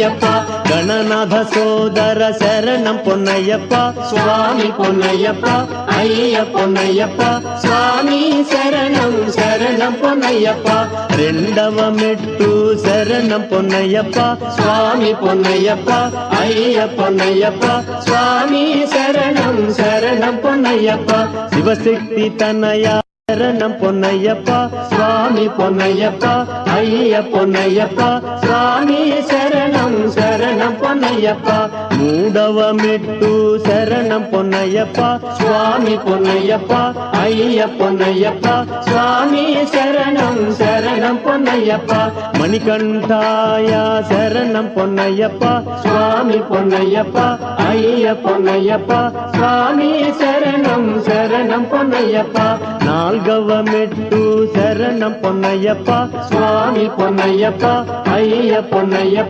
பொன்னையப்பா. கணநாத சோதர சரணம் பொன்னையப்பா. சுவாமி பொன்னையப்பா. ஐய பொன்னையப்பா. சுவாமி சரணம் சரணம் பொன்னையப்பா. ரெண்டவ மெட்டு சரணம் பொன்னையப்பா. சுவாமி பொன்னையப்பா. ஐய பொன்னையப்பா. சுவாமி சரணம் சரணம் பொன்னையப்பா. சிவசக்தி தன்னையா சரணம் பொன்னையப்பா. சுவாமி பொன்னையப்பா. ஐய பொன்னையப்பா. சுவாமி சரணம் பொன்னையப்பா. மூடவமிட்டு சரணம் பொன்னையப்பா. சுவாமி பொன்னையப்பா ஐய பொன்னையப்பா. சுவாமி சரணம் சரணம் பொன்னையப்பா. மணிகண்டாயா சரணம் பொன்னையப்பா. சுவாமி பொன்னையப்பா ஐய பொன்னையப்பா. சுவாமி சரணம் சரணம் பொன்னையப்பா. நால்கவமிட்டு சரணம் பொன்னையப்பா. சுவாமி பொன்னையப்பா ஐய பொன்னையப்பா.